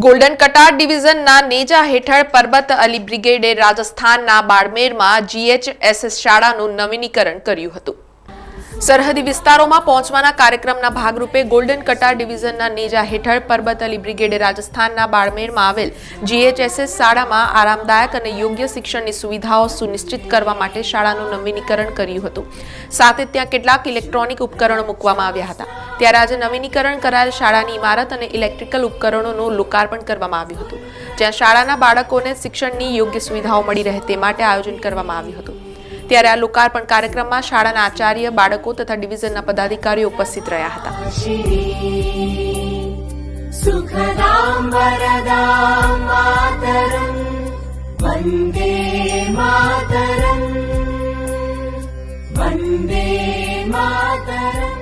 Golden કટાર ડિવિઝનના નેજા હેઠળ પરબત અલી બ્રિગેડે રાજસ્થાનના બાડમેરમાં જીએચએસએસ શાળાનું નવીનીકરણ કર્યું હતું. સરહદી વિસ્તારોમાં પહોંચવાના કાર્યક્રમના ભાગરૂપે ગોલ્ડન કટાર ડિવિઝનના નેજા હેઠળ પરબત અલી બ્રિગેડે રાજસ્થાનના બાડમેરમાં આવેલ જીએચએસએસ શાળામાં આરામદાયક અને યોગ્ય શિક્ષણની સુવિધાઓ સુનિશ્ચિત કરવા માટે શાળાનું નવીનીકરણ કર્યું હતું. સાથે ત્યાં કેટલાક ઇલેક્ટ્રોનિક ઉપકરણો મૂકવામાં આવ્યા હતા. ત્યારે આજે નવીનીકરણ કરાયેલ શાળાની ઇમારત અને ઇલેક્ટ્રિકલ ઉપકરણોનું લોકાર્પણ કરવામાં આવ્યું હતું. જ્યાં શાળાના બાળકોને શિક્ષણની યોગ્ય સુવિધાઓ મળી રહે તે માટે આયોજન કરવામાં આવ્યું હતું. ત્યારે આ લોકાર્પણ કાર્યક્રમમાં શાળાના આચાર્ય, બાળકો તથા ડિવિઝનના પદાધિકારીઓ ઉપસ્થિત રહ્યા હતા. વંદે માતરમ